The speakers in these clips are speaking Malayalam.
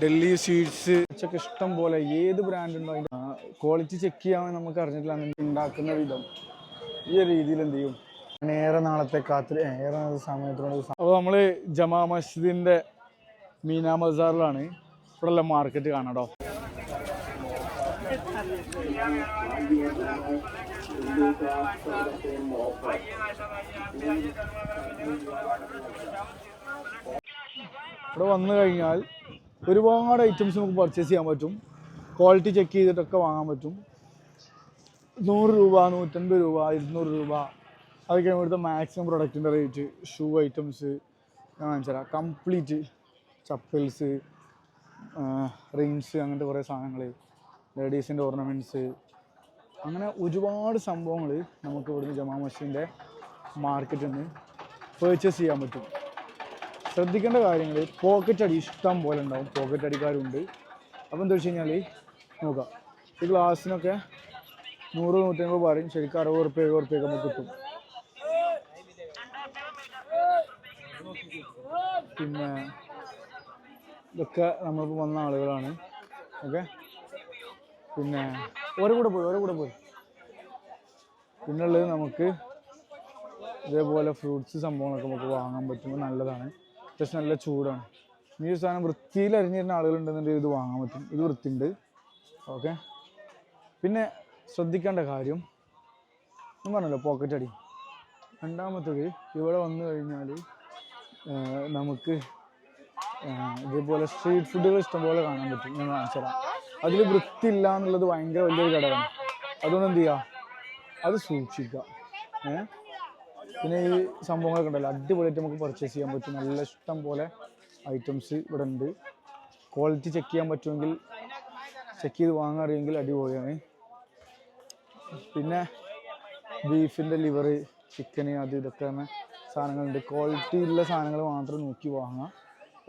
ഡൽഹി സ്വീറ്റ്സ് ഒക്കെ ഇഷ്ടം പോലെ ഏത് ബ്രാൻഡ് ഉണ്ടോ അതിന്റെ ക്വാളിറ്റി ചെക്ക് ചെയ്യാൻ നമുക്ക് അറിഞ്ഞിട്ടില്ല. ഉണ്ടാക്കുന്ന വിധം. ഈ രീതിയിൽ എന്ത് ചെയ്യും? ഏറെ നാളത്തെ കാത്തിരി ഏറെ സമയത്തിനോട് അപ്പോൾ നമ്മൾ ജമാ മസ്ജിദിന്റെ മീന ബസാറിലാണ്. ഇവിടെ ഉള്ള മാർക്കറ്റ് കാണാടോ ഇവിടെ വന്നു കഴിഞ്ഞാൽ ഒരുപാട് ഐറ്റംസ് നമുക്ക് പർച്ചേസ് ചെയ്യാൻ പറ്റും. ക്വാളിറ്റി ചെക്ക് ചെയ്തിട്ടൊക്കെ വാങ്ങാൻ പറ്റും. നൂറ് രൂപ നൂറ്റൻപത് രൂപ ഇരുന്നൂറ് രൂപ. അതൊക്കെ ഇവിടുത്തെ മാക്സിമം പ്രൊഡക്റ്റിന്റെ റേറ്റ് ഷൂ ഐറ്റംസ് ഞാൻ കാണിച്ചുതരാം കംപ്ലീറ്റ് ചപ്പിൾസ് റിങ്സ് അങ്ങനത്തെ കുറേ സാധനങ്ങൾ ലേഡീസിന്റെ ഓർണമെന്റ്സ് അങ്ങനെ ഒരുപാട് സംഭവങ്ങൾ നമുക്ക് ഇവിടുന്ന് ജമാ മസ്ജിദിന്റെ മാർക്കറ്റിൽ നിന്ന് പേർച്ചേസ് ചെയ്യാൻ പറ്റും. ശ്രദ്ധിക്കേണ്ട കാര്യങ്ങൾ പോക്കറ്റ് അടി ഇഷ്ടം പോലെ ഉണ്ടാവും. പോക്കറ്റ് അടിക്കാരുണ്ട്. അപ്പോൾ എന്താ വെച്ച് കഴിഞ്ഞാൽ നോക്കാം. ഈ ഗ്ലാസ്സിനൊക്കെ നൂറ് നൂറ്റമ്പത് പറയും. ശരിക്കും അറുപത് റുപ്യ എഴുപത് ഉറുപ്പ്യൊക്കെ നമുക്ക് കിട്ടും. പിന്നെ ഇതൊക്കെ നമ്മളിപ്പോൾ വന്ന ആളുകളാണ്. ഓക്കെ? പിന്നെ ഒരു കൂടെ പോയി ഒരു കൂടെ പോയി. പിന്നുള്ളത് നമുക്ക് ഇതേപോലെ ഫ്രൂട്ട്സ് സംഭവങ്ങളൊക്കെ നമുക്ക് വാങ്ങാൻ പറ്റുമ്പോൾ നല്ലതാണ്. പക്ഷെ നല്ല ചൂടാണ്. ഈ ഒരു സാധനം വൃത്തിയിൽ അരിഞ്ഞിരുന്ന ആളുകളുണ്ടെന്നുണ്ടെങ്കിൽ ഇത് വാങ്ങാൻ പറ്റും. ഇത് വൃത്തിയുണ്ട്. ഓക്കെ പിന്നെ ശ്രദ്ധിക്കേണ്ട കാര്യം ഞാൻ പറഞ്ഞല്ലോ പോക്കറ്റ് അടി. രണ്ടാമത്തത് ഇവിടെ വന്നു കഴിഞ്ഞാൽ നമുക്ക് ഇതേപോലെ സ്ട്രീറ്റ് ഫുഡുകൾ ഇഷ്ടംപോലെ കാണാൻ പറ്റും. ഞാൻ കാണിച്ചു തരാം. അതിൽ വൃത്തിയില്ല എന്നുള്ളത് ഭയങ്കര വലിയൊരു ഘടകമാണ്. അതുകൊണ്ട് എന്ത് ചെയ്യുക? അത് സൂക്ഷിക്കുക. ഏ പിന്നെ ഈ സംഭവങ്ങളൊക്കെ ഉണ്ടല്ലോ. അടിപൊളിയായിട്ട് നമുക്ക് പർച്ചേസ് ചെയ്യാൻ പറ്റും. നല്ല ഇഷ്ടം പോലെ ഐറ്റംസ് ഇവിടെ ഉണ്ട്. ക്വാളിറ്റി ചെക്ക് ചെയ്യാൻ പറ്റുമെങ്കിൽ ചെക്ക് ചെയ്ത് വാങ്ങാൻ അറിയുമെങ്കിൽ അടിപൊളിയാണ്. പിന്നെ ബീഫിന്റെ ലിവർ ചിക്കന് അത് ഇതൊക്കെ തന്നെ സാധനങ്ങളുണ്ട്. ക്വാളിറ്റി ഉള്ള സാധനങ്ങൾ മാത്രം നോക്കി വാങ്ങാം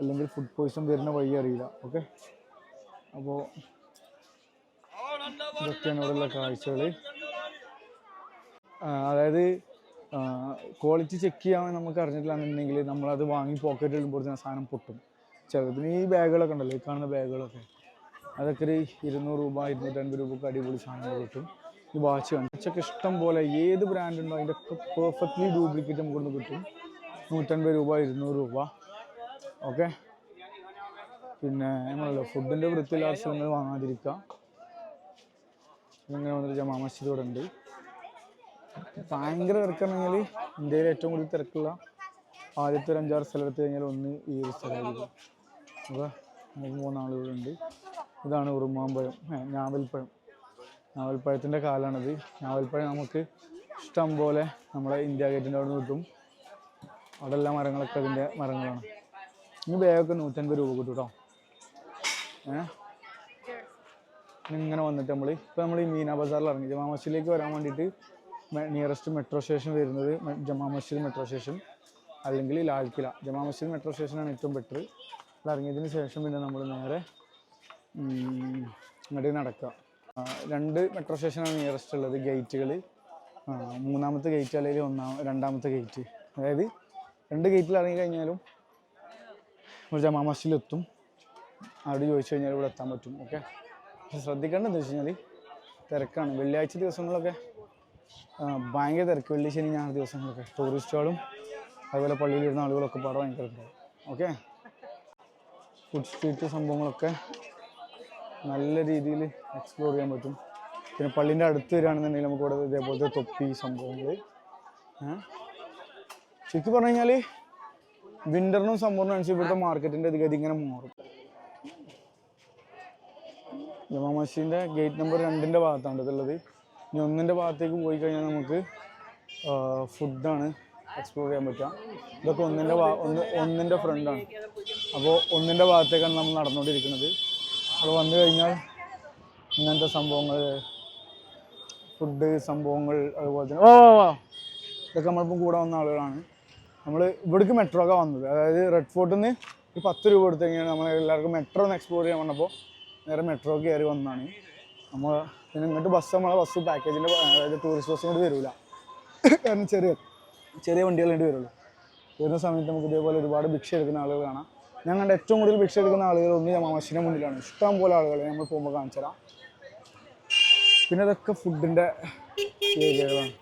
അല്ലെങ്കിൽ ഫുഡ് പോയിസൺ വരുന്ന വഴി അറിയില്ല. ഓക്കെ അപ്പോൾ ഇതൊക്കെയാണ് ഇവിടെയുള്ള കാഴ്ചകൾ അതായത് ക്വാളിറ്റി ചെക്ക് ചെയ്യാൻ നമുക്ക് അറിഞ്ഞിട്ടില്ലാന്നുണ്ടെങ്കിൽ നമ്മളത് വാങ്ങി പോക്കറ്റ് ഇടുമ്പോൾ തന്നെ സാധനം പൊട്ടും. ചിലതിന് ഈ ബാഗുകളൊക്കെ ഉണ്ടല്ലോ ഈ കാണുന്ന ബാഗുകളൊക്കെ. അതൊക്കെ ഒരു ഇരുന്നൂറ് രൂപ ഇരുന്നൂറ്റൻപത് രൂപക്ക് അടിപൊളി സാധനങ്ങൾ കിട്ടും. ഈ വാച്ച് വാച്ചൊക്കെ ഇഷ്ടം പോലെ ഏത് ബ്രാൻഡ് ഉണ്ടോ അതിന്റെ ഒക്കെ പെർഫെക്റ്റ്ലി ഡ്യൂപ്ലിക്കേറ്റ് നമുക്ക് ഇവിടുന്ന് കിട്ടും. നൂറ്റൻപത് രൂപ ഇരുന്നൂറ് രൂപ. ഓക്കെ പിന്നെ നമ്മളല്ലോ ഫുഡിന്റെ വൃത്തിയില്ലാത്ത സ്ഥലങ്ങൾ വാങ്ങാതിരിക്കുക. ഇങ്ങനെ വന്നിട്ട് ജമാ മസ്ജിദ് ഇവിടെ ഉണ്ട്. ഭയങ്കര തിരക്കാണെങ്കിൽ ഇന്ത്യയിൽ ഏറ്റവും കൂടുതൽ തിരക്കുള്ള ആദ്യത്തെ ഒരു അഞ്ചാറ് സ്ഥലത്ത് കഴിഞ്ഞാൽ ഒന്ന് ഈ ഒരു സ്ഥലമായിരിക്കും. അപ്പോൾ നമുക്ക് മൂന്ന് ആളുകളുണ്ട് ഇതാണ് ഉറുമാമ്പഴം ഞാവൽപ്പഴം. ഞാവൽപ്പഴത്തിന്റെ കാലാണിത്. ഞാവൽപ്പഴം നമുക്ക് ഇഷ്ടം പോലെ നമ്മളെ ഇന്ത്യ ഗേറ്റിന്റെ അവിടെ നിന്ന് കിട്ടും. അവിടെ എല്ലാ മരങ്ങളൊക്കെ അതിന്റെ മരങ്ങളാണ്. ഇനി ബാഗൊക്കെ നൂറ്റൻപത് രൂപ കിട്ടും കേട്ടോ ഏ? ഇങ്ങനെ വന്നിട്ട് നമ്മൾ ഇപ്പോൾ നമ്മൾ ഈ മീന ബസാറിൽ ഇറങ്ങി. ജമാ മസ്ജിദിലേക്ക് വരാൻ വേണ്ടിയിട്ട് നിയറസ്റ്റ് മെട്രോ സ്റ്റേഷൻ വരുന്നത് ജമാ മസ്ജിദ് മെട്രോ സ്റ്റേഷൻ അല്ലെങ്കിൽ ലാൽക്കില ജമാ മസ്ജിദ് മെട്രോ സ്റ്റേഷനാണ് ഏറ്റവും ബെറ്റർ ഇറങ്ങിയതിന് ശേഷം പിന്നെ നമ്മൾ നേരെ ഇങ്ങോട്ട് നടക്കുക. രണ്ട് മെട്രോ സ്റ്റേഷനാണ് നിയറസ്റ്റ് ഉള്ളത് ഗേറ്റുകൾ മൂന്നാമത്തെ ഗേറ്റ് അല്ലെങ്കിൽ ഒന്നാം രണ്ടാമത്തെ ഗേറ്റ് അതായത് രണ്ട് ഗേറ്റിൽ ഇറങ്ങി കഴിഞ്ഞാലും നമ്മൾ ജമാ മസ്ജിദിലെത്തും അവിടെ ചോദിച്ചു കഴിഞ്ഞാൽ ഇവിടെ എത്താൻ പറ്റും. ഓക്കെ പക്ഷെ ശ്രദ്ധിക്കേണ്ടത് വെച്ച് കഴിഞ്ഞാൽ തിരക്കാണ്. വെള്ളിയാഴ്ച ദിവസങ്ങളൊക്കെ ഭയങ്കര തിരക്ക്. വെള്ളി ശനി ഞായർ ദിവസങ്ങളൊക്കെ. ടൂറിസ്റ്റുകളും അതുപോലെ പള്ളിയിലിരുന്ന ആളുകളൊക്കെ പാടെ ഭയങ്കര ഓക്കെ? ഫുഡ് സ്ട്രീറ്റ് സംഭവങ്ങളൊക്കെ നല്ല രീതിയിൽ എക്സ്പ്ലോർ ചെയ്യാൻ പറ്റും. പിന്നെ പള്ളീന്റെ അടുത്ത് വരികയാണെന്നുണ്ടെങ്കിൽ നമുക്ക് ഇവിടെ ഇതേപോലത്തെ തൊപ്പി സംഭവങ്ങൾ ശരിക്കും പറഞ്ഞു കഴിഞ്ഞാൽ വിന്ററിനും സമ്മറിനും അനുസരിച്ച് ഇവിടുത്തെ മാർക്കറ്റിന്റെ ഗതി ഇങ്ങനെ മാറും. ജമാ മസ്ജിദിന്റെ ഗേറ്റ് നമ്പർ രണ്ടിന്റെ ഭാഗത്താണ് ഇതുള്ളത് ഇനി ഒന്നിന്റെ ഭാഗത്തേക്ക് പോയി കഴിഞ്ഞാൽ നമുക്ക് ഫുഡാണ് എക്സ്പ്ലോർ ചെയ്യാൻ പറ്റുക. ഇതൊക്കെ ഒന്നിന്റെ ഒന്ന് ഒന്നിന്റെ ഫ്രണ്ടാണ് അപ്പോൾ ഒന്നിന്റെ ഭാഗത്തേക്കാണ് നമ്മൾ നടന്നുകൊണ്ടിരിക്കുന്നത്. അപ്പോൾ വന്നു കഴിഞ്ഞാൽ ഇങ്ങനത്തെ സംഭവങ്ങൾ ഫുഡ് സംഭവങ്ങൾ അതുപോലെ തന്നെ ഓ. ഇതൊക്കെ നമ്മളിപ്പം കൂടെ വന്ന ആളുകളാണ്. നമ്മൾ ഇവിടേക്ക് മെട്രോ ഒക്കെ വന്നത്. അതായത് റെഡ് ഫോർട്ടിൽ നിന്ന് ഒരു പത്ത് രൂപ കൊടുത്തു കഴിഞ്ഞാൽ നമ്മൾ എല്ലാവർക്കും മെട്രോ ഒന്ന് എക്സ്പ്ലോർ ചെയ്യാൻ വന്നപ്പോൾ നേരെ മെട്രോ കയറി വന്നതാണ്. നമ്മൾ പിന്നെ ഇങ്ങോട്ട് ബസ് നമ്മളെ ബസ് പാക്കേജിന്റെ അതായത് ടൂറിസ്റ്റ് ബസ് കൊണ്ട് വരില്ല കാരണം ചെറിയ ചെറിയ വണ്ടികൾ വേണ്ടി വരുള്ളൂ. വരുന്ന സമയത്ത് നമുക്ക് ഇതേപോലെ ഒരുപാട് ഭിക്ഷ എടുക്കുന്ന ആളുകൾ കാണാം. ഞാൻ കണ്ട ഏറ്റവും കൂടുതൽ ഭിക്ഷ എടുക്കുന്ന ആളുകൾ ഒന്ന് ജമാ മസ്ജിദിന്റെ മുന്നിലാണ്. ഇഷ്ടം പോലെ ആളുകൾ നമ്മൾ പോകുമ്പോൾ കാണിച്ചു തരാം. പിന്നെ അതൊക്കെ ഫുഡിന്റെ ഏരിയകളാണ്.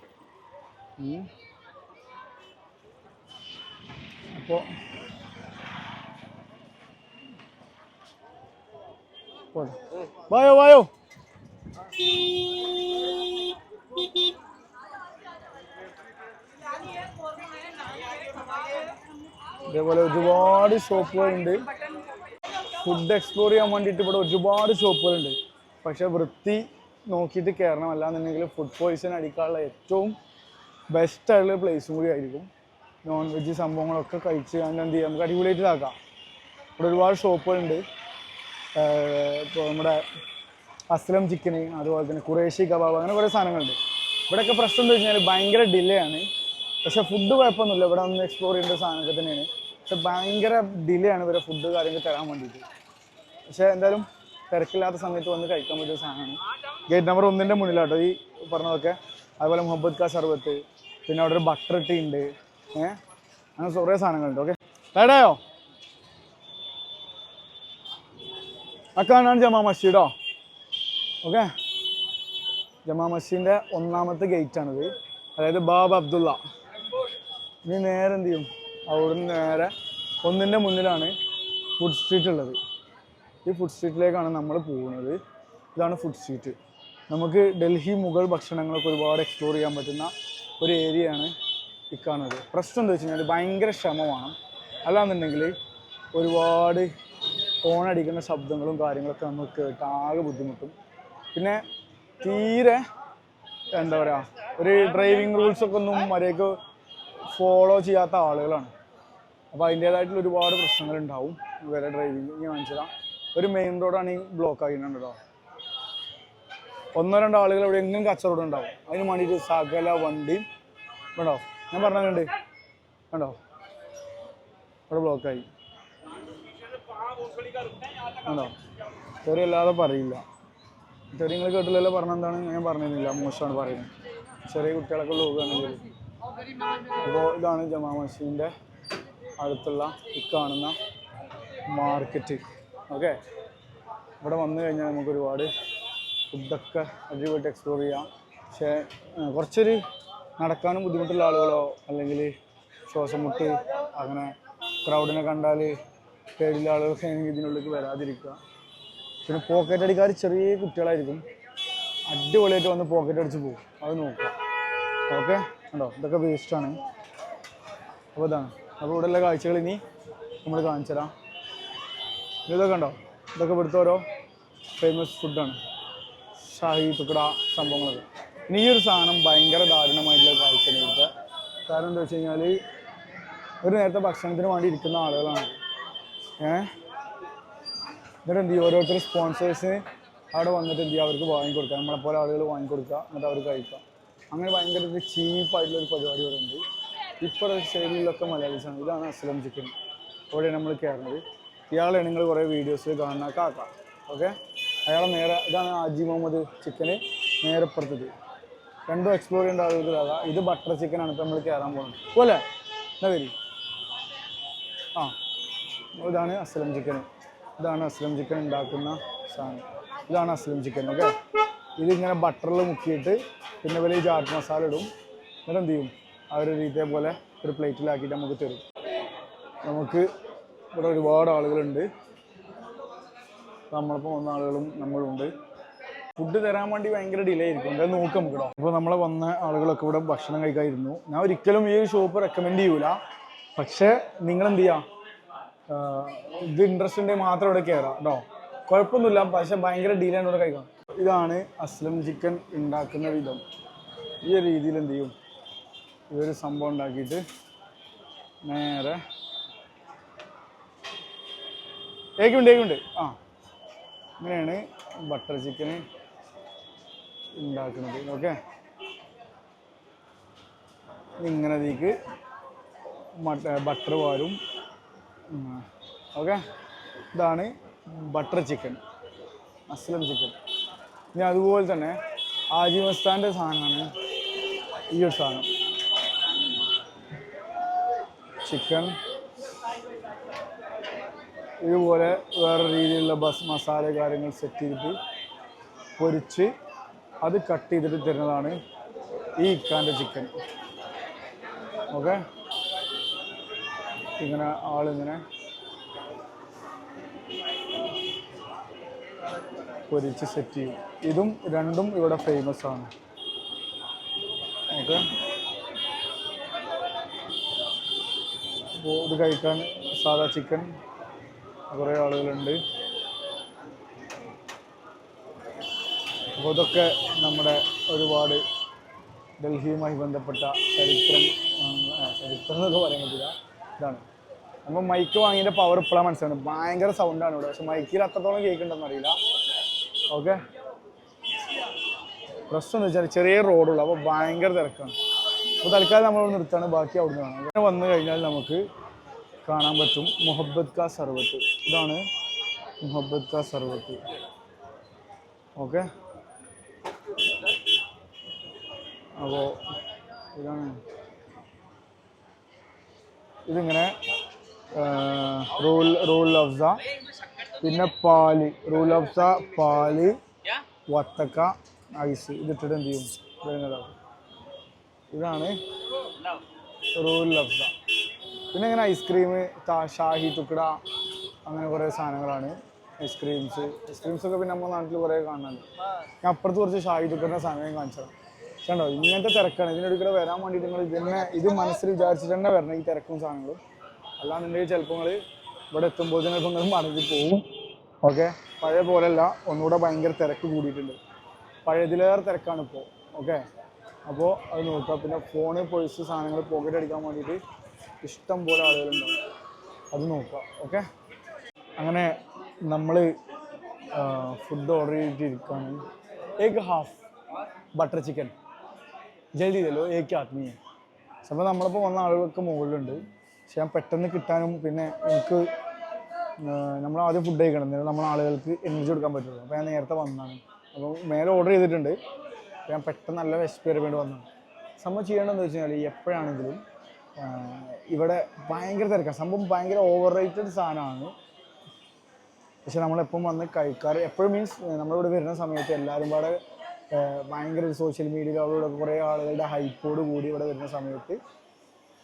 അപ്പോൾ വായോ വായോ. ഇതേപോലെ ഒരുപാട് ഷോപ്പുകളുണ്ട്. ഫുഡ് എക്സ്പ്ലോർ ചെയ്യാൻ വേണ്ടിയിട്ട് ഇവിടെ ഒരുപാട് ഷോപ്പുകളുണ്ട്. പക്ഷെ വൃത്തി നോക്കിയിട്ട് കയറണം അല്ലാന്നുണ്ടെങ്കിൽ ഫുഡ് പോയിസൺ അടിക്കാനുള്ള ഏറ്റവും ബെസ്റ്റ് ആയിട്ടുള്ള പ്ലേസും കൂടി ആയിരിക്കും. നോൺ വെജ് സംഭവങ്ങളൊക്കെ കഴിച്ച് കണ്ട് എന്ത് ചെയ്യാം? നമുക്ക് അടിപൊളിയായിട്ട് ഇതാക്കാം. ഇവിടെ ഒരുപാട് ഷോപ്പുകളുണ്ട്. ഇപ്പോൾ നമ്മുടെ അസ്ലം ചിക്കന് അതുപോലെ തന്നെ കുറേശി കബാബ് അങ്ങനെ കുറേ സാധനങ്ങളുണ്ട്. ഇവിടെയൊക്കെ പ്രശ്നം എന്താ വെച്ച് കഴിഞ്ഞാൽ ഭയങ്കര ഡിലേ ആണ്. പക്ഷെ ഫുഡ് കുഴപ്പമൊന്നുമില്ല. ഇവിടെ ഒന്ന് എക്സ്പ്ലോർ ചെയ്യേണ്ട സാധനമൊക്കെ തന്നെയാണ്. പക്ഷെ ഭയങ്കര ഡിലേ ആണ് ഇവരെ ഫുഡ് കാര്യങ്ങൾ തരാൻ വേണ്ടിയിട്ട്. പക്ഷെ എന്തായാലും തിരക്കില്ലാത്ത സമയത്ത് വന്ന് കഴിക്കാൻ പറ്റിയ സാധനമാണ്. ഗേറ്റ് നമ്പർ ഒന്നിന്റെ മുന്നിലാട്ടോ ഈ പറഞ്ഞതൊക്കെ. അതുപോലെ മുഹമ്മദ് ഖാ സർബത്ത് പിന്നെ അവിടെ ഒരു ബട്ടർ ടീ ഉണ്ട്. ഏഹ് അങ്ങനെ കുറേ സാധനങ്ങളുണ്ട്. ഓക്കെ ടൈഡായോ അക്കാണാണ് ജമാ മസ്ജിദോ? ഓക്കെ ജമാ മസ്ജിദിന്റെ ഒന്നാമത്തെ ഗേറ്റാണിത് അതായത് ബാബ് അബ്ദുള്ള. ഇനി നേരെ എന്ത് ചെയ്യും? അവിടുന്ന് നേരെ ഒന്നിന്റെ മുന്നിലാണ് ഫുഡ് സ്ട്രീറ്റ് ഉള്ളത്. ഈ ഫുഡ് സ്ട്രീറ്റിലേക്കാണ് നമ്മൾ പോകുന്നത്. ഇതാണ് ഫുഡ് സ്ട്രീറ്റ് നമുക്ക് ഡൽഹി മുഗൾ ഭക്ഷണങ്ങളൊക്കെ ഒരുപാട് എക്സ്പ്ലോർ ചെയ്യാൻ പറ്റുന്ന ഒരു ഏരിയയാണ് കാണുന്നത്. പ്രശ്നം എന്താ വെച്ച് കഴിഞ്ഞാൽ ഭയങ്കര ക്ഷമമാണ് അല്ലാന്നുണ്ടെങ്കിൽ ഒരുപാട് ഫോണടിക്കുന്ന ശബ്ദങ്ങളും കാര്യങ്ങളൊക്കെ നമുക്ക് കേട്ട് ആകെ ബുദ്ധിമുട്ടും. പിന്നെ തീരെ എന്താ പറയുക ഒരു ഡ്രൈവിംഗ് റൂൾസൊക്കെ ഒന്നും മര്യാദയ്ക്ക് ഫോളോ ചെയ്യാത്ത ആളുകളാണ്. അപ്പോൾ അതിന്റേതായിട്ടുള്ള ഒരുപാട് പ്രശ്നങ്ങളുണ്ടാവും. ഇവരെ ഡ്രൈവിംഗ് ഞാൻ മനസ്സിലാം ഒരു മെയിൻ റോഡാണ് ഈ ബ്ലോക്ക് ആക്കിയിട്ടുണ്ട് കേട്ടോ ഒന്നോ രണ്ടോ ആളുകൾ ഇവിടെ എങ്ങും കച്ചവടം ഉണ്ടാവും. അതിന് വേണ്ടിയിട്ട് സകല വണ്ടിയും വേണ്ടോ ഞാൻ പറഞ്ഞിട്ടുണ്ട്. വേണ്ടോ ഇവിടെ ബ്ലോക്കായി വേണ്ടോ ചെറിയല്ലാതെ പറയില്ല. തെറി നിങ്ങൾ കേട്ടില്ലല്ലോ പറഞ്ഞെന്താണ്? ഞാൻ പറഞ്ഞിരുന്നില്ല മോശമാണ് പറയുന്നത്. ചെറിയ കുട്ടികളൊക്കെ ലോകാണെങ്കിൽ അപ്പോൾ ഇതാണ് ജമാ മസ്ജിദിന്റെ അടുത്തുള്ള ഈ കാണുന്ന മാർക്കറ്റ്. ഓക്കെ? ഇവിടെ വന്നു കഴിഞ്ഞാൽ നമുക്ക് ഒരുപാട് ഫുഡൊക്കെ അടിപൊളിയായിട്ട് എക്സ്പ്ലോർ ചെയ്യാം. പക്ഷേ കുറച്ചൊരു നടക്കാനും ബുദ്ധിമുട്ടുള്ള ആളുകളോ അല്ലെങ്കിൽ ശ്വാസം മുട്ട് അങ്ങനെ ക്രൗഡിനെ കണ്ടാൽ പേടിയുള്ള ആളുകളൊക്കെ ഇതിനുള്ളിലേക്ക് വരാതിരിക്കുക. പിന്നെ പോക്കറ്റ് അടിക്കാർ ചെറിയ കുട്ടികളായിരിക്കും. അടിപൊളിയായിട്ട് വന്ന് പോക്കറ്റ് അടിച്ച് പോകും. അത് നോക്കാം. ഓക്കെ ഉണ്ടോ ഇതൊക്കെ വേസ്റ്റാണ് അപ്പോൾ ഇതാണ്. അപ്പോൾ ഇവിടെയുള്ള കാഴ്ചകൾ ഇനി നമ്മൾ കാണിച്ചു തരാം. ഇതൊക്കെ ഉണ്ടോ ഇതൊക്കെ ഇവിടുത്തെ ഓരോ ഫേമസ് ഫുഡാണ് ഷാഹി തുക്കട സംഭവങ്ങളൊക്കെ. ഇനി ഈ ഒരു സാധനം ഭയങ്കര ദാരുണമായിട്ടുള്ള കാഴ്ചയാണ് ഇവിടുത്തെ. കാരണം എന്താ വെച്ച് കഴിഞ്ഞാൽ ഒരു നേരത്തെ ഭക്ഷണത്തിന് വേണ്ടി ഇരിക്കുന്ന ആളുകളാണ്. ഏഹ്? എന്നിട്ട് എന്ത് ചെയ്യും? ഓരോരുത്തർ സ്പോൺസേഴ്സിന് അവിടെ വന്നിട്ട് എന്ത് ചെയ്യുക അവർക്ക് വാങ്ങിക്കൊടുക്കുക. നമ്മളെ പോലെ ആളുകൾ വാങ്ങിക്കൊടുക്കുക. എന്നിട്ട് അവർ കഴിക്കുക. അങ്ങനെ ഭയങ്കര ഒരു ചീപ്പായിട്ടുള്ളൊരു പരിപാടി ഇവിടെ ഉണ്ട്. ഇപ്പോൾ സൈഡിലൊക്കെ മലയാളീസാണ്. ഇതാണ് അസ്ലം ചിക്കൻ. അവിടെയാണ് നമ്മൾ കയറുന്നത്. ഇയാളെ നിങ്ങൾ കുറേ വീഡിയോസ് കാണുന്ന കാക്ക. ഓക്കെ അയാളെ നേരെ ഇതാണ് ആജി മുഹമ്മദ് ചിക്കന് നേരെ പുറത്തത് രണ്ടും എക്സ്പ്ലോർ ചെയ്യേണ്ട ആളുകൾക്ക് ഇതാകാം ഇത് ബട്ടർ ചിക്കനാണ് ഇപ്പോൾ നമ്മൾ കയറാൻ പോകുന്നത്. പോലെ എന്നാ വരി. ആ. ഇതാണ് അസ്ലം ചിക്കൻ ഇതാണ് അസ്ലം ചിക്കൻ ഉണ്ടാക്കുന്ന സാധനം. ഇതാണ് അസ്ലം ചിക്കൻ ഓക്കെ ഇതിങ്ങനെ ബട്ടറിൽ മുക്കിയിട്ട് പിന്നെ വലിയ ചാട്ട് മസാല ഇടും. എന്നിട്ട് എന്ത് ചെയ്യും? അവർ ഇതേപോലെ ഒരു പ്ലേറ്റിലാക്കിയിട്ട് നമുക്ക് തരും. നമുക്ക് ഇവിടെ ഒരുപാട് ആളുകളുണ്ട്. നമ്മളിപ്പോൾ വന്ന ആളുകളും നമ്മളുണ്ട് ഫുഡ് തരാൻ വേണ്ടി ഭയങ്കര ഡിലേ ആയിരിക്കും. എന്തായാലും നോക്കാം നമുക്ക് കേട്ടോ ഇപ്പോൾ നമ്മളെ വന്ന ആളുകളൊക്കെ ഇവിടെ ഭക്ഷണം കഴിക്കാതിരുന്നു. ഞാൻ ഒരിക്കലും ഈ ഒരു ഷോപ്പ് റെക്കമെൻഡ് ചെയ്യൂല. പക്ഷേ നിങ്ങൾ എന്ത് ചെയ്യാം? ആഹ് ഇത് ഇൻട്രസ്റ്റ് ഉണ്ടെങ്കിൽ മാത്രം ഇവിടെ കയറാം കേട്ടോ. കുഴപ്പമൊന്നുമില്ല പക്ഷെ ഭയങ്കര ഡീലാണ് ഇവിടെ കഴിക്കണം ഇതാണ് അസ്ലം ചിക്കൻ ഉണ്ടാക്കുന്ന വിധം. ഈ ഒരു രീതിയിൽ എന്ത് ചെയ്യും? ഈ ഒരു സംഭവം ഉണ്ടാക്കിയിട്ട് നേരെ ഏക്കുണ്ട് ഏക്കുണ്ട് ആ ഇങ്ങനെയാണ് ബട്ടർ ചിക്കൻ ഉണ്ടാക്കുന്നത് ഓക്കെ ഇങ്ങനെ അതിലേക്ക് മട്ട ബട്ടർ വാരും. ഓക്കെ. ഇതാണ് ബട്ടർ ചിക്കൻ അസ്ലം ചിക്കൻ. ഇനി അതുപോലെ തന്നെ ആജി മസ്താന്റെ സാധനമാണ് ഈ ഒരു സാധനം. ചിക്കൻ ഇതുപോലെ വേറെ രീതിയിലുള്ള ബസ് മസാല കാര്യങ്ങൾ സെറ്റ് ചെയ്തിട്ട് പൊരിച്ച് അത് കട്ട് ചെയ്തിട്ട് തരുന്നതാണ് ഈ ഇക്കാന്റെ ചിക്കൻ. ഓക്കെ. ഇങ്ങനെ ആളിങ്ങനെ പൊരിച്ച് സെറ്റ് ചെയ്യും. ഇതും രണ്ടും ഇവിടെ ഫേമസ് ആണ്. ഓക്കെ. അപ്പോൾ ഇത് കഴിക്കാൻ സാധാ ചിക്കൻ കുറേ ആളുകളുണ്ട്. അപ്പോൾ ഇതൊക്കെ നമ്മുടെ ഒരുപാട് ഡൽഹിയുമായി ബന്ധപ്പെട്ട ചരിത്രം ചരിത്രം എന്നൊക്കെ പറയാൻ പറ്റില്ല ഇതാണ്. നമ്മൾ മൈക്ക് വാങ്ങിയതിന്റെ പവർ ഇപ്പോഴാണ് മനസ്സിലാണ് ഭയങ്കര സൗണ്ടാണ് ഇവിടെ. പക്ഷെ മൈക്കിൽ അത്രത്തോളം കേൾക്കുന്നുണ്ടെന്ന് അറിയില്ല. ഓക്കെ പ്രശ്നം എന്ന് വെച്ചാൽ ചെറിയ റോഡുള്ളൂ അപ്പോൾ ഭയങ്കര തിരക്കാണ്. അപ്പോൾ തൽക്കാലം നമ്മൾ നിർത്താണ് ബാക്കി അവിടെ നിന്ന് അങ്ങനെ വന്നു കഴിഞ്ഞാൽ നമുക്ക് കാണാൻ പറ്റും. മുഹബത്ത് കാ സർവത്ത്. ഇതാണ് മുഹബത്ത് കാ സർവത്ത്. ഓക്കെ അപ്പോൾ ഇതാണ് ഇതിങ്ങനെ റൂൾ റൂൾ ലഫ്സ പിന്നെ പാൽ റൂൾ ലഫ്സ പാലി വത്തക്ക ഐസ് ഇതിട്ടിട്ട് എന്ത് ചെയ്യും? വരുന്നതാണ് ഇതാണ് റൂൾ ലഫ്സ പിന്നെ ഇങ്ങനെ ഐസ്ക്രീം ഷാഹി തുക്കട അങ്ങനെ കുറേ സാധനങ്ങളാണ്. ഐസ്ക്രീംസ് ഐസ്ക്രീംസ് ഒക്കെ പിന്നെ നമ്മുടെ നാട്ടിൽ കുറേ കാണാനുണ്ട്. ഞാൻ അപ്പുറത്ത് കുറച്ച് ഷാഹി തുക്കറിന്റെ സാധനം കാണിച്ചതാണ് കണ്ടോ ഇങ്ങനത്തെ തിരക്കാണ്. ഇതിനൊടുക്കടെ വരാൻ വേണ്ടിയിട്ട് നിങ്ങൾ ഇതിനെ ഇത് മനസ്സിൽ വിചാരിച്ചിട്ട് തന്നെ വരണം ഈ തിരക്കും സാധനങ്ങളും. അല്ലാന്നുണ്ടെങ്കിൽ ചിലപ്പോൾ നിങ്ങൾ ഇവിടെ എത്തുമ്പോൾ ചിലപ്പോൾ നിങ്ങൾ മടങ്ങി പോവും. ഓക്കെ? പഴയ പോലെയല്ല ഒന്നുകൂടെ ഭയങ്കര തിരക്ക് കൂടിയിട്ടുണ്ട്. പഴയതിലേറെ തിരക്കാണ് ഇപ്പോൾ ഓക്കെ? അപ്പോൾ അത് നോക്കുക. പിന്നെ ഫോണ് പൊഴിച്ച് സാധനങ്ങൾ പോക്കറ്റ് അടിക്കാൻ വേണ്ടിയിട്ട് ഇഷ്ടം പോലെ ആളുകളുണ്ടാവും അത് നോക്കുക. ഓക്കെ? അങ്ങനെ നമ്മൾ ഫുഡ് ഓർഡർ ചെയ്തിട്ടിരിക്കുകയാണ് എഗ് ഹാഫ് ബട്ടർ ചിക്കൻ ജൽദി തല്ലോ ഏക്ക് ആത്മീയ അപ്പോൾ നമ്മളിപ്പോൾ വന്ന ആളുകൾക്ക് മുകളിലുണ്ട്. പക്ഷെ ഞാൻ പെട്ടെന്ന് കിട്ടാനും പിന്നെ എനിക്ക് നമ്മൾ ആദ്യം ഫുഡ് കഴിക്കണം. നമ്മൾ ആളുകൾക്ക് എനർജി കൊടുക്കാൻ പറ്റുള്ളൂ. അപ്പോൾ ഞാൻ നേരത്തെ വന്നതാണ്. അപ്പോൾ മേലെ ഓർഡർ ചെയ്തിട്ടുണ്ട്. ഞാൻ പെട്ടെന്ന് നല്ല വിശപ്പ് വേണ്ടി വന്നതാണ് സംഭവം ചെയ്യേണ്ടതെന്ന് വെച്ച് കഴിഞ്ഞാൽ എപ്പോഴാണെങ്കിലും ഇവിടെ ഭയങ്കര തിരക്കാണ് സംഭവം ഭയങ്കര ഓവർ റേറ്റഡ് സാധനമാണ്. പക്ഷെ നമ്മളെപ്പം വന്ന് കഴിക്കാറ് എപ്പോഴും മീൻസ് നമ്മളിവിടെ വരുന്ന സമയത്ത് എല്ലാവരും പാടെ ഭയങ്കര സോഷ്യൽ മീഡിയയിലൂടെ കുറേ ആളുകളുടെ ഹൈപ്പോട് കൂടി ഇവിടെ വരുന്ന സമയത്ത്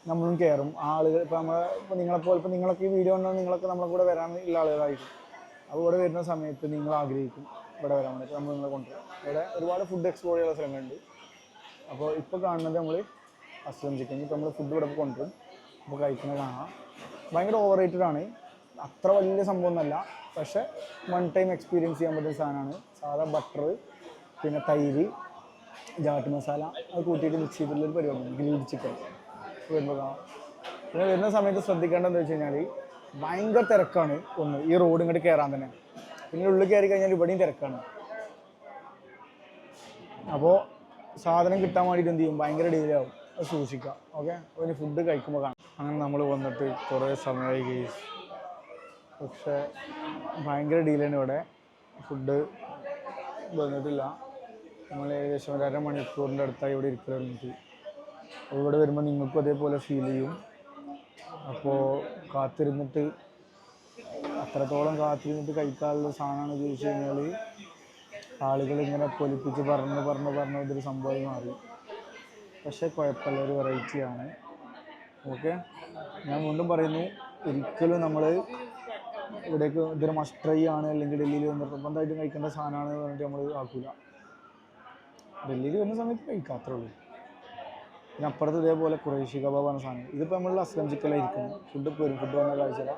നമ്മളും കയറും ആളുകൾ ഇപ്പോൾ നമ്മൾ ഇപ്പോൾ നിങ്ങളെപ്പോലെ ഇപ്പോൾ നിങ്ങളൊക്കെ ഈ വീഡിയോ ഉണ്ടോ നിങ്ങളൊക്കെ നമ്മളെ കൂടെ വരാൻ ഉള്ള ആളുകളായിരിക്കും. അപ്പോൾ ഇവിടെ വരുന്ന സമയത്ത് നിങ്ങൾ ആഗ്രഹിക്കും ഇവിടെ വരാൻ വേണ്ടി നമ്മൾ നിങ്ങളെ കൊണ്ടുവരാം ഇവിടെ ഒരുപാട് ഫുഡ് എക്സ്പ്ലോർ ചെയ്യാനുള്ള സ്ഥലങ്ങളുണ്ട്. അപ്പോൾ ഇപ്പോൾ കാണുന്നത് നമ്മൾ അസ്ലം ചിക്കൻ ഇപ്പോൾ നമ്മൾ ഫുഡ് ഇവിടെ കൊണ്ടുവരും അപ്പോൾ കഴിക്കുന്നത് കാണാം. ഭയങ്കര ഓവർ റേറ്റഡ് ആണ്. അത്ര വലിയ സംഭവം സംഭവമൊന്നുമല്ല പക്ഷേ വൺ ടൈം എക്സ്പീരിയൻസ് ചെയ്യാൻ പറ്റുന്ന സാധനമാണ്. സാധാ ബട്ടർ പിന്നെ തൈര് ജാട്ട് മസാല അത് കൂട്ടിയിട്ട് മിക്സ് ചെയ്തിട്ടുള്ളൊരു പരിപാടിയാണ് ഗ്രിൽഡ് ചിക്കൻ. വരുമ്പോൾ കാണാം. പിന്നെ വരുന്ന സമയത്ത് ശ്രദ്ധിക്കേണ്ടതെന്ന് വെച്ച് കഴിഞ്ഞാൽ ഭയങ്കര തിരക്കാണ് ഒന്ന്. ഈ റോഡ് ഇങ്ങോട്ട് കയറാൻ തന്നെ. പിന്നെ ഉള്ളിൽ കയറി കഴിഞ്ഞാൽ ഇവിടെയും തിരക്കാണ്. അപ്പോൾ സാധനം കിട്ടാൻ വേണ്ടിയിട്ട് എന്ത് ചെയ്യും? ഭയങ്കര ഡിലേ ആവും. അത് സൂക്ഷിക്കുക ഓക്കെ അതിന് ഫുഡ് കഴിക്കുമ്പോൾ കാണാം. അങ്ങനെ നമ്മൾ വന്നിട്ട് കുറേ സമയമായി കേസ് പക്ഷേ ഭയങ്കര ഡീലാണ് ഇവിടെ. ഫുഡ് വന്നിട്ടില്ല. നമ്മൾ ഏകദേശം ഒരു അരമണിക്കൂറിന്റെ അടുത്തായി ഇവിടെ അപ്പോൾ ഇവിടെ വരുമ്പോൾ നിങ്ങൾക്കും അതേപോലെ ഫീൽ ചെയ്യും. അപ്പോൾ കാത്തിരുന്നിട്ട് അത്രത്തോളം കാത്തിരുന്നിട്ട് കഴിക്കാനുള്ള സാധനമാണ് ചോദിച്ചു കഴിഞ്ഞാൽ ആളുകൾ ഇങ്ങനെ പൊലിപ്പിച്ച് പറഞ്ഞ് പറഞ്ഞ് പറഞ്ഞ് ഇതൊരു സംഭവം മാറി. പക്ഷേ കുഴപ്പമില്ല ഒരു വെറൈറ്റിയാണ് ഓക്കെ ഞാൻ വീണ്ടും പറയുന്നു ഒരിക്കലും നമ്മൾ ഇവിടേക്ക് ഇതൊരു മസ്റ്റ് ട്രൈ ആണ് അല്ലെങ്കിൽ ഡൽഹിയിൽ നിർബന്ധമായിട്ടും കഴിക്കേണ്ട സാധനമാണ് പറഞ്ഞിട്ട് നമ്മൾ ആക്കൂല. ഡൽഹിയിൽ വരുന്ന സമയത്ത് കഴിക്കാം അത്രേ ഉള്ളൂ. പിന്നെ അപ്പുറത്ത് ഇതേപോലെ കുറേശ്ശി കബാബ് പറഞ്ഞ സാധനം. ഇതിപ്പോൾ നമ്മൾ അസ്ലം ചിക്കലായിരിക്കും ഫുഡ് പോരും ഫുഡ് വന്ന കാഴ്ചയില്ല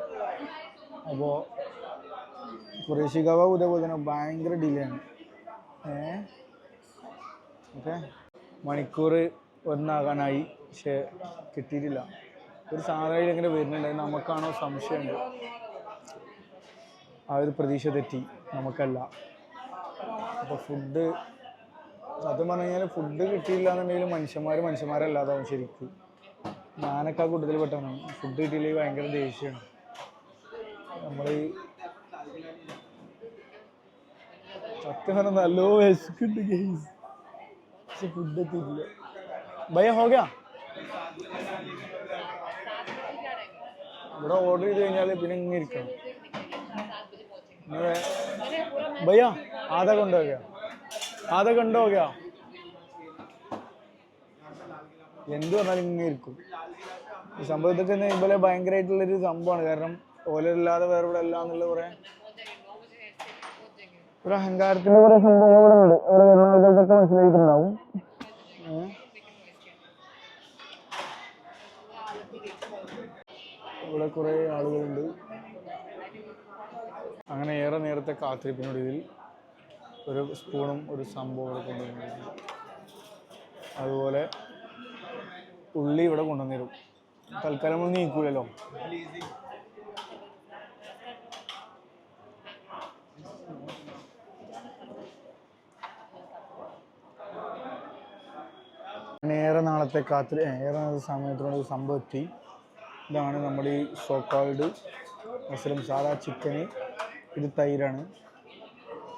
അപ്പോൾ കുറേശ്ശി കബാബ് ഇതേപോലെ തന്നെ ഭയങ്കര ഡിലേ ആണ്. ഓക്കെ. മണിക്കൂർ ഒന്നാകാനായി പക്ഷേ കിട്ടിയിട്ടില്ല. ഒരു സാധനം എങ്ങനെ വരുന്നുണ്ടായി നമുക്കാണോ സംശയമുണ്ട്. ആ ഒരു പ്രതീക്ഷ തെറ്റി നമുക്കല്ല. അപ്പോൾ ഫുഡ് സത്യം പറഞ്ഞു ഫുഡ് കിട്ടിയില്ല എന്നുണ്ടെങ്കിൽ മനുഷ്യന്മാർ മനുഷ്യന്മാരല്ലാതാവും ശരിക്ക്. ഞാനൊക്കെ ആ കൂടുതൽ പെട്ടതാണ് ഫുഡ് കിട്ടിയില്ലെങ്കിൽ ഭയങ്കര ദേഷ്യമാണ് നമ്മൾ സത്യം പറഞ്ഞ നല്ലോ വിശക്കുണ്ട് ഗെയ്സ് പക്ഷെ ഫുഡ് എത്തിയിട്ടില്ല. ഭയ ഹോഗ ഇവിടെ ഓർഡർ ചെയ്ത് കഴിഞ്ഞാൽ പിന്നെ ഇങ്ങനെ ഇരിക്കണം. ഭയ്യ ആധാ കൊണ്ടുപോകുക ആദ്യ കണ്ടു നോക്കിയാ? എന്ത് പറഞ്ഞാലും ഇങ്ങനെ ഇരിക്കും. ഈ സംഭവത്തിൽ തന്നെ ഇവലെ ഭയങ്കരമായിട്ടുള്ളൊരു സംഭവമാണ്. കാരണം ഓലല്ലാതെ വേറെ ഇവിടെ അല്ല എന്നുള്ള കുറെ ഒരു അഹങ്കാരത്തിന്റെ കുറെ സംഭവങ്ങൾ ഇവിടെ ഉണ്ട്. ഇവിടെ വരുന്ന ആൾക്കാർക്കൊക്കെ മനസ്സിലായിട്ടുണ്ടാവും. ഇവിടെ കുറെ ആളുകളുണ്ട്. അങ്ങനെ ഏറെ നേരത്തെ കാത്തിരിപ്പിനൊടുവിൽ ഒരു സ്പൂണും ഒരു സംഭവം ഇവിടെ കൊണ്ടുവന്നിരുന്നു അതുപോലെ ഉള്ളി ഇവിടെ കൊണ്ടുവന്നിരും. തൽക്കാലം ഒന്നും നീക്കൂലല്ലോ. ഏറെ നാളത്തെ കാത്തിരി ഏറെ നാളത്തെ സമയത്തിനോട് സംഭവം എത്തി. ഇതാണ് നമ്മുടെ ഈ സോക്കാൾഡ് മസ്ലിം സാധാ ചിക്കന് ഇത് തൈരാണ്.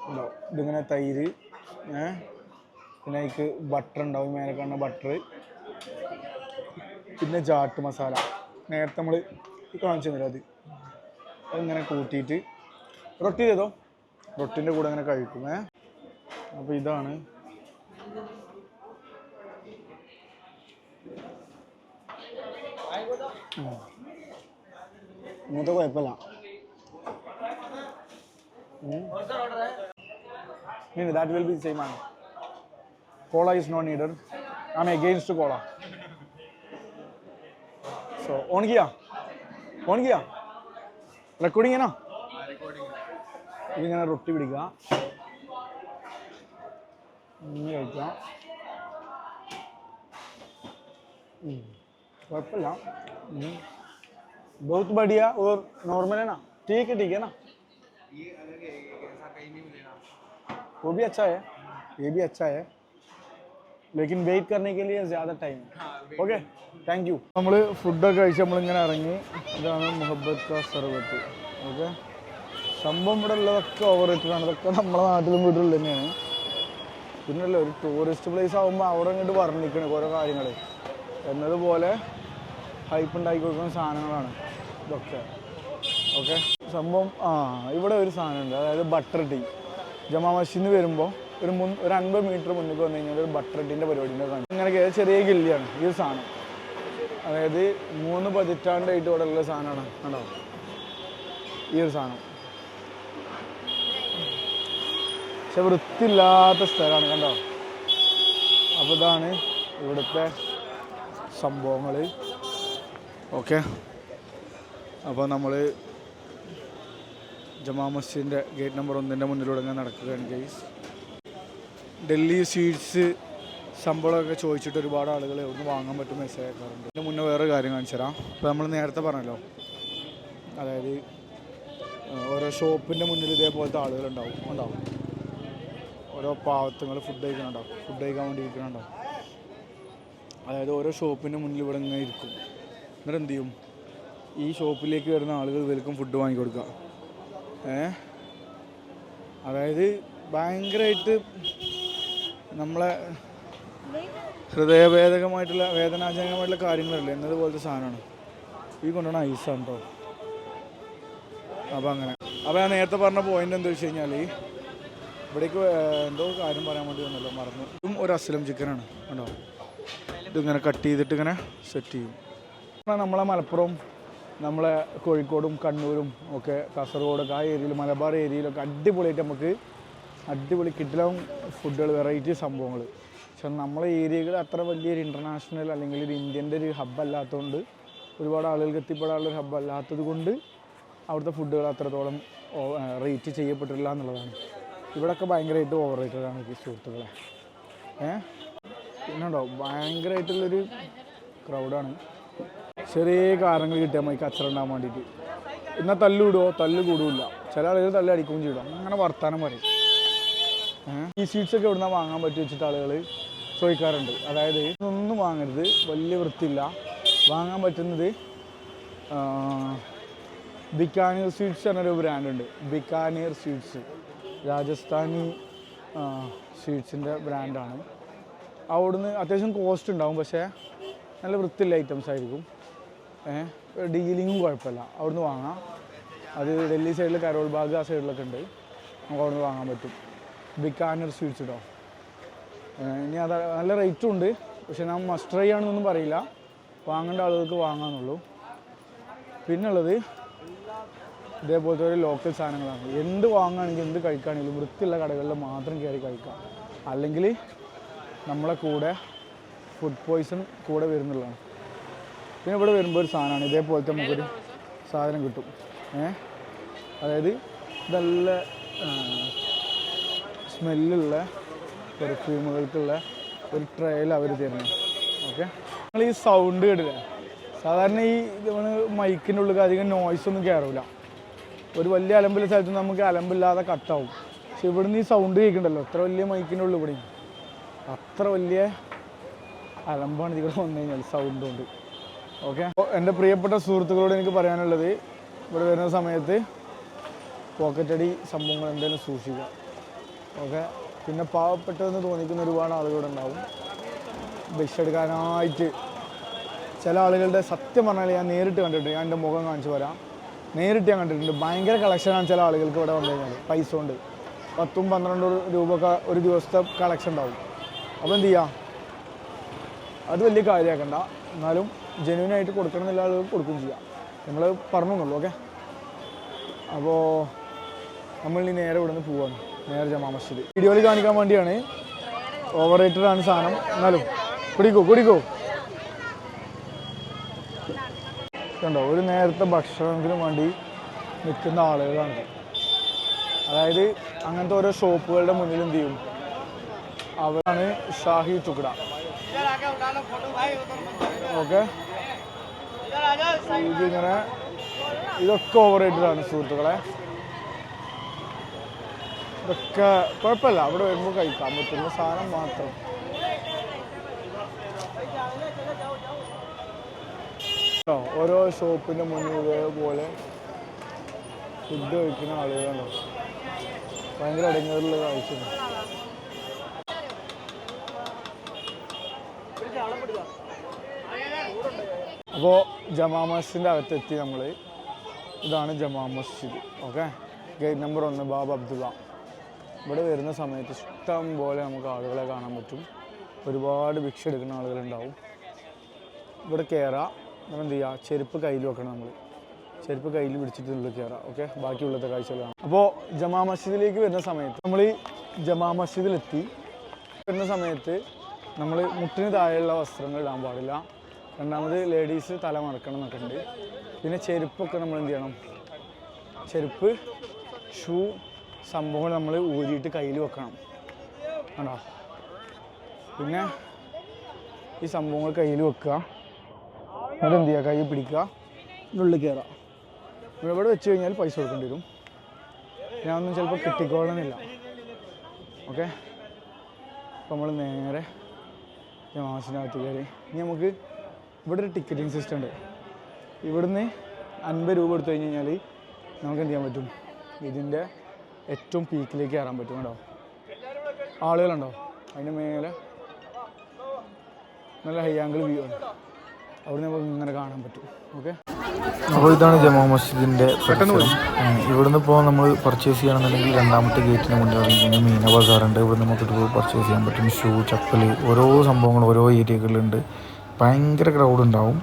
ഉണ്ടോ ഇതിങ്ങനെ തൈര് പിന്നെ അതിക്ക് ബട്ടർ ഉണ്ടാവും മേലെ കാണുന്ന ബട്ടർ പിന്നെ ചാട്ട് മസാല. നേരത്തെ നമ്മൾ കാണിച്ചു തന്നില്ല അത്? അതിങ്ങനെ കൂട്ടിയിട്ട് റൊട്ടി ചെയ്തോ? റൊട്ടിന്റെ കൂടെ അങ്ങനെ കഴിക്കും ഏ? അപ്പോൾ ഇതാണ്. ഇങ്ങനത്തെ കുഴപ്പമില്ല. No, that will be the same one. Cola is not needed. I'm against cola. So, on किया on किया റെക്കോർഡിംഗ് ചെയ്യണോ ഇതിങ്ങനെ റൊട്ടി പിടിക്കുക ഇങ്ങനെ കഴിക്കാം ഉം. കുഴപ്പമില്ല ഉം. बहुत बढ़िया और नॉर्मल है ना ठीक है ठीक है ना वो भी अच्छा है ये भी अच्छा है लेकिन വെയിറ്റ് करने के लिए ज़्यादा टाइम ഓക്കെ താങ്ക് യു നമ്മൾ ഫുഡൊക്കെ കഴിച്ച് നമ്മളിങ്ങനെ ഇറങ്ങി ഇതാണ് മുഹബത്ത് കാ സർവത്ത് ഓക്കെ സംഭവം ഇവിടെ ഉള്ളതൊക്കെ ഓവർ റേറ്റഡാണ് ഇതൊക്കെ നമ്മളെ നാട്ടിലും വീട്ടിലുള്ള തന്നെയാണ് പിന്നല്ല ഒരു ടൂറിസ്റ്റ് പ്ലേസ് ആകുമ്പോൾ അവിടെ ഇങ്ങോട്ട് വർണ്ണിക്കണേ ഓരോ കാര്യങ്ങൾ എന്നതുപോലെ ഹൈപ്പ് ഉണ്ടാക്കി കൊടുക്കുന്ന സാധനങ്ങളാണ് ഇതൊക്കെ ഓക്കെ സംഭവം ആ ഇവിടെ ഒരു സാധനമുണ്ട് അതായത് ബട്ടർ ടീ ജമാ മസ്ജിദിന് വരുമ്പോൾ ഒരു മുൻ ഒരു അൻപത് മീറ്റർ മുന്നിൽ വന്നു കഴിഞ്ഞാൽ ഒരു ബട്ടർ ടീന്റെ പരിപാടിന്റെ കാണും. ഇങ്ങനെ ചെറിയ ഗില്ലിയാണ് ഈ സാധനം. അതായത് മൂന്ന് പതിറ്റാണ്ടായിട്ട് ഇവിടെ ഉള്ള സാധനമാണ്. കണ്ടോ? ഈ ഒരു സാധനം. പക്ഷെ വൃത്തിയില്ലാത്ത സ്ഥലമാണ്. കണ്ടോ? അപ്പോൾ ഇതാണ് ഇവിടുത്തെ സംഭവങ്ങൾ ഓക്കെ? അപ്പോൾ നമ്മൾ ജമാ മസ്ജിദിന്റെ ഗേറ്റ് നമ്പർ ഒന്നിന്റെ മുന്നിലൂടെ ഞാൻ നടക്കുകയാണ് ഗെയ്സ് ഡൽഹി സ്വീറ്റ്സ് ശമ്പളമൊക്കെ ചോദിച്ചിട്ട് ഒരുപാട് ആളുകൾ ഒന്ന് വാങ്ങാൻ പറ്റും മെസ്സേജ് അയക്കാറുണ്ട്. ഇതിന് മുന്നേ വേറെ കാര്യം കാണിച്ചു തരാം ഇപ്പോൾ നമ്മൾ നേരത്തെ പറഞ്ഞല്ലോ. അതായത് ഓരോ ഷോപ്പിന്റെ മുന്നിൽ ഇതേപോലത്തെ ആളുകളുണ്ടാവും. ഉണ്ടാവും. ഓരോ പാവത്തുങ്ങൾ ഫുഡ് കഴിക്കുന്നുണ്ടാവും. ഫുഡ് കഴിക്കാൻ വേണ്ടി ഇരിക്കുന്നുണ്ടാവും അതായത് ഓരോ ഷോപ്പിന്റെ മുന്നിൽ ഇവിടെ ഇങ്ങനെ ഇരിക്കും. എന്നിട്ട് എന്ത് ചെയ്യും? ഈ ഷോപ്പിലേക്ക് വരുന്ന ആളുകൾ ഇവർക്കും ഫുഡ് വാങ്ങിക്കൊടുക്കുക. അതായത് ഭയങ്കരമായിട്ട് നമ്മളെ ഹൃദയഭേദകമായിട്ടുള്ള വേദനാജനകമായിട്ടുള്ള കാര്യങ്ങളല്ലേ? എന്നതുപോലത്തെ സാധനമാണ്. ഈ കൊണ്ടുവന്ന ഐസാണ് കേട്ടോ അപ്പോൾ അങ്ങനെ. അപ്പോൾ ഞാൻ നേരത്തെ പറഞ്ഞ പോയിന്റ് എന്താ വെച്ച് കഴിഞ്ഞാൽ ഇവിടേക്ക് എന്തോ കാര്യം പറയാൻ വേണ്ടി വന്നല്ലോ മറന്നു. ഇതും ഒരു അസ്ലം ചിക്കനാണ് കണ്ടോ? ഇതിങ്ങനെ കട്ട് ചെയ്തിട്ട് ഇങ്ങനെ സെറ്റ് ചെയ്യും. നമ്മളെ മലപ്പുറം നമ്മളെ കോഴിക്കോടും കണ്ണൂരും ഒക്കെ കാസർഗോഡൊക്കെ ആ ഏരിയയിൽ മലബാർ ഏരിയയിലൊക്കെ അടിപൊളിയായിട്ട് നമുക്ക് അടിപൊളി കിട്ടിലും ഫുഡുകൾ വെറൈറ്റി സംഭവങ്ങൾ പക്ഷെ നമ്മളെ ഏരിയകൾ അത്ര വലിയൊരു ഇന്റർനാഷണൽ അല്ലെങ്കിൽ ഒരു ഇന്ത്യന്റെ ഒരു ഹബ്ബ് അല്ലാത്തതുകൊണ്ട് ഒരുപാട് ആളുകൾക്ക് എത്തിപ്പെടാനുള്ള ഒരു ഹബ്ബ് അല്ലാത്തത് കൊണ്ട് അവിടുത്തെ ഫുഡുകൾ അത്രത്തോളം റേറ്റ് ചെയ്യപ്പെട്ടില്ല എന്നുള്ളതാണ്. ഇവിടെയൊക്കെ ഭയങ്കരമായിട്ട് ഓവർ റേറ്റഡാണ് ഈ സുഹൃത്തുക്കളെ. ഏഹ് പിന്നുണ്ടോ? ഭയങ്കരമായിട്ടുള്ളൊരു ക്രൗഡാണ് ചെറിയ കാരണങ്ങൾ കിട്ടിയാൽ മതി കച്ചറ ഉണ്ടാകാൻ വേണ്ടിയിട്ട് എന്നാൽ തല്ലിടുമോ തല്ല് കൂടില്ല ചില ആളുകൾ തല്ല് അടിക്കുകയും ചെയ്യും. അങ്ങനെ വർത്താനം പറയും. ഈ സീറ്റ്സ് ഒക്കെ ഇവിടുന്ന് വാങ്ങാൻ പറ്റി വെച്ചിട്ട് ആളുകൾ ചോദിക്കാറുണ്ട്. അതായത് ഇതൊന്നും വാങ്ങരുത്. വലിയ വൃത്തിയില്ല. വാങ്ങാൻ പറ്റുന്നത് ബിക്കാനീർ സ്വീറ്റ്സ് എന്നൊരു ബ്രാൻഡുണ്ട് ബിക്കാനീർ സ്വീറ്റ്സ് രാജസ്ഥാനി സ്വീറ്റ്സിന്റെ ബ്രാൻഡാണ് അവിടുന്ന് അത്യാവശ്യം കോസ്റ്റ് ഉണ്ടാവും. പക്ഷേ നല്ല വൃത്തിയുള്ള ഐറ്റംസ് ആയിരിക്കും. ഡീലിങ്ങും കുഴപ്പമില്ല. അവിടുന്ന് വാങ്ങാം. അത് ഡൽഹി സൈഡിൽ കരോൾ ബാഗ് ആ സൈഡിലൊക്കെ ഉണ്ട്. നമുക്ക് അവിടെ നിന്ന് വാങ്ങാൻ പറ്റും. ബിക്കാനർ സ്വീറ്റ്സ് കേട്ടോ ഇനി അത് നല്ല റേറ്റും ഉണ്ട്. പക്ഷെ ഞാൻ മസ്റ്റ് ട്രൈ ആണെന്നൊന്നും പറയില്ല. വാങ്ങേണ്ട ആളുകൾക്ക് വാങ്ങാന്നുള്ളൂ. പിന്നുള്ളത് ഇതേപോലത്തെ ഒരു ലോക്കൽ സാധനങ്ങളാണ്. എന്ത് വാങ്ങുകയാണെങ്കിൽ എന്ത് കഴിക്കുകയാണെങ്കിലും വൃത്തിയുള്ള കടകളിൽ മാത്രം കയറി കഴിക്കാം അല്ലെങ്കിൽ നമ്മളെ കൂടെ ഫുഡ് പോയ്സൺ കൂടെ വരുന്നുള്ളതാണ്. പിന്നെ ഇവിടെ വരുമ്പോൾ ഒരു സാധനമാണ് ഇതേപോലത്തെ നമുക്കൊരു സാധനം കിട്ടും. ഏ? അതായത് നല്ല സ്മെല്ലുള്ള പെർഫ്യൂമുകൾക്കുള്ള ഒരു ട്രയൽ അവർ തരുന്നു. ഓക്കെ? നിങ്ങൾ ഈ സൗണ്ട് കേട്ടില്ല? സാധാരണ ഈ നമ്മൾ മൈക്കിന്റെ ഉള്ളിൽ അധികം നോയ്സ് ഒന്നും കയറില്ല ഒരു വലിയ അലമ്പുള്ള സ്ഥലത്ത് നമുക്ക് അലമ്പില്ലാതെ കട്ടാവും പക്ഷെ ഇവിടുന്ന് ഈ സൗണ്ട് കേൾക്കണ്ടല്ലോ? അത്ര വലിയ മൈക്കിന്റെ ഉള്ളിൽ ഇവിടെ അത്ര വലിയ അലമ്പാണ് ഇതിൽ വന്നു കഴിഞ്ഞാൽ സൗണ്ട് കൊണ്ട്. ഓക്കെ. എന്റെ പ്രിയപ്പെട്ട സുഹൃത്തുക്കളോട് എനിക്ക് പറയാനുള്ളത് ഇവിടെ വരുന്ന സമയത്ത് പോക്കറ്റടി സംഭവങ്ങൾ എന്തെങ്കിലും സൂക്ഷിക്കുക. ഓക്കെ. പിന്നെ പാവപ്പെട്ടതെന്ന് തോന്നിക്കുന്ന ഒരുപാട് ആളുകളുടെ ഉണ്ടാവും. ഭിക്ഷ എടുക്കാനായിട്ട് ചില ആളുകളുടെ സത്യം പറഞ്ഞാൽ ഞാൻ നേരിട്ട് കണ്ടിട്ടുണ്ട്. ഞാൻ എന്റെ മുഖം കാണിച്ചു വരാം. നേരിട്ട് ഞാൻ കണ്ടിട്ടുണ്ട്. ഭയങ്കര കളക്ഷനാണ് ചില ആളുകൾക്ക് ഇവിടെ വന്നു കഴിഞ്ഞാൽ പൈസ കൊണ്ട്. പത്തും പന്ത്രണ്ടും രൂപ ഒരു ദിവസത്തെ കളക്ഷൻ ഉണ്ടാവും. അപ്പോൾ എന്ത് ചെയ്യാം? അത് വലിയ കാര്യമാക്കണ്ട. എന്നാലും ജെന്യൂനായിട്ട് കൊടുക്കണം എന്നുള്ള ആളുകൾ കൊടുക്കുകയും ചെയ്യാം. നിങ്ങൾ പറഞ്ഞു എന്നുള്ളൂ ഓക്കെ അപ്പോൾ നമ്മൾ ഇനി നേരെ ഇവിടെ നിന്ന് പോവാണ്. നേരെ ജമാ മസ്ജിദ്. വീഡിയോയിൽ കാണിക്കാൻ വേണ്ടിയാണ് ഓവർ റേറ്റഡ് ആണ് സാധനം. എന്നാലും കുടിക്കോ കുടിക്കോ. കണ്ടോ ഒരു നേരത്തെ ഭക്ഷണത്തിന് വേണ്ടി നിൽക്കുന്ന ആളുകളാണ്. അതായത് അങ്ങനത്തെ ഓരോ ഷോപ്പുകളുടെ മുന്നിൽ എന്ത് ചെയ്യും? അവരാണ് ഷാഹി ചുക്കട ഓക്കെ ഇതിങ്ങനെ ഇതൊക്കെ ഓവർ ആയിട്ടാണ് സുഹൃത്തുക്കളെ. ഇതൊക്കെ കുഴപ്പമില്ല. അവിടെ വരുമ്പോൾ കഴിക്കാൻ പറ്റുന്ന സാധനം മാത്രം. ഓരോ ഷോപ്പിന്റെ മുന്നിൽ ഇതേപോലെ ഫുഡ് കഴിക്കുന്ന ആളുകളുണ്ടോ ഭയങ്കര അടങ്ങേറുള്ള കാഴ്ചയാണ്. അപ്പോൾ ജമാ മസ്ജിദിന്റെ അകത്തെത്തി നമ്മൾ ഇതാണ് Jama Masjid. Okay? Gate number ഒന്ന് ബാബ് അബ്ദുള്ള. ഇവിടെ വരുന്ന സമയത്ത് ഇഷ്ടം പോലെ നമുക്ക് ആളുകളെ കാണാൻ പറ്റും. ഒരുപാട് ഭിക്ഷ എടുക്കുന്ന ആളുകളുണ്ടാവും. ഇവിടെ കയറാം നമ്മൾ എന്ത് ചെയ്യുക ചെരുപ്പ് കയ്യിൽ വെക്കണം നമ്മൾ ചെരുപ്പ് കയ്യിൽ പിടിച്ചിട്ട് ഉള്ളിൽ കയറാം ഓക്കെ? ബാക്കിയുള്ളത്തെ കാഴ്ചകളാണ് അപ്പോൾ ജമാ മസ്ജിദിലേക്ക് വരുന്ന സമയത്ത് നമ്മൾ ഈ ജമാ മസ്ജിദിലെത്തി. വരുന്ന സമയത്ത് നമ്മൾ മുട്ടിന് താഴെയുള്ള വസ്ത്രങ്ങൾ ഇടാൻ പാടില്ല. രണ്ടാമത് ലേഡീസ് തല മറക്കണം എന്നൊക്കെ ഉണ്ട്. പിന്നെ ചെരുപ്പൊക്കെ നമ്മൾ എന്ത് ചെയ്യണം? ചെരുപ്പ് ഷൂ സംഭവങ്ങൾ നമ്മൾ ഊരിയിട്ട് കയ്യിൽ വെക്കണം. കണ്ടോ? പിന്നെ ഈ സംഭവങ്ങൾ കയ്യിൽ വെക്കുക. എന്നിട്ട് എന്ത് ചെയ്യുക? കൈ പിടിക്കുക. ഉള്ളിൽ കയറാം ഇവിടെ വെച്ച് കഴിഞ്ഞാൽ പൈസ കൊടുക്കേണ്ടി വരും. ഞാനൊന്നും ചിലപ്പോൾ കിട്ടിക്കോളണമെന്നില്ല. ഓക്കെ? അപ്പോൾ നമ്മൾ നേരെ മാസിനകത്ത് കയറി. ഇനി നമുക്ക് ഇവിടെ ഒരു ടിക്കറ്റിംഗ് സിസ്റ്റം ഉണ്ട്. ഇവിടുന്ന് അൻപത് രൂപ എടുത്തു കഴിഞ്ഞ് കഴിഞ്ഞാൽ നമുക്ക് എന്ത് ചെയ്യാൻ പറ്റും? ഇതിന്റെ ഏറ്റവും പീക്കിലേക്ക് കയറാൻ പറ്റും കേട്ടോ. ആളുകളുണ്ടോ? അതിന്റെ മേലെ നല്ല ഹൈ ആംഗിൾ വ്യൂ ആണ്. അവിടെ നമുക്ക് ഇങ്ങനെ കാണാൻ പറ്റും. ഓക്കെ അപ്പോൾ ഇതാണ് ജമാ മസ്ജിദിന്റെ ഇവിടുന്ന് ഇപ്പോൾ നമ്മൾ പർച്ചേസ് ചെയ്യണമെന്നുണ്ടെങ്കിൽ രണ്ടാമത്തെ ഗേറ്റിന് മുന്നിൽ ഇറങ്ങി മീന ബസാറുണ്ട് ഇവിടെ നമുക്ക് പർച്ചേസ് ചെയ്യാൻ പറ്റും ഷൂ ചപ്പൽ ഓരോ സംഭവങ്ങളും ഓരോ ഏരിയകളിലുണ്ട് ഭയങ്കര ക്രൗഡ് ഉണ്ടാവും.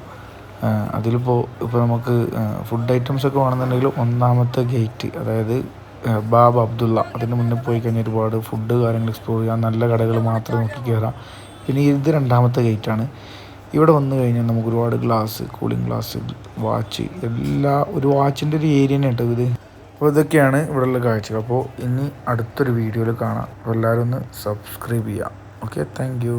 അതിലിപ്പോൾ ഇപ്പോൾ നമുക്ക് ഫുഡ് ഐറ്റംസ് ഒക്കെ വേണമെന്നുണ്ടെങ്കിൽ ഒന്നാമത്തെ ഗേറ്റ് അതായത് ബാബ അബ്ദുള്ള. അതിന്റെ മുന്നിൽ പോയി കഴിഞ്ഞാൽ ഒരുപാട് ഫുഡ് കാര്യങ്ങൾ എക്സ്പ്ലോർ ചെയ്യാം. നല്ല കടകൾ മാത്രം നോക്കി കയറാം പിന്നെ ഇത് രണ്ടാമത്തെ ഗേറ്റാണ് ഇവിടെ വന്നു കഴിഞ്ഞാൽ നമുക്ക് ഒരുപാട് ഗ്ലാസ് കൂളിംഗ് ഗ്ലാസ് വാച്ച് എല്ലാ ഒരു വാച്ചിന്റെ ഒരു ഏരിയ തന്നെ കേട്ടോ ഇത്. അപ്പോൾ ഇതൊക്കെയാണ് ഇവിടെയുള്ള കാഴ്ചകൾ. അപ്പോൾ ഇനി അടുത്തൊരു വീഡിയോയിൽ കാണാം. അപ്പോൾ എല്ലാവരും ഒന്ന് സബ്സ്ക്രൈബ് ചെയ്യാം. Okay thank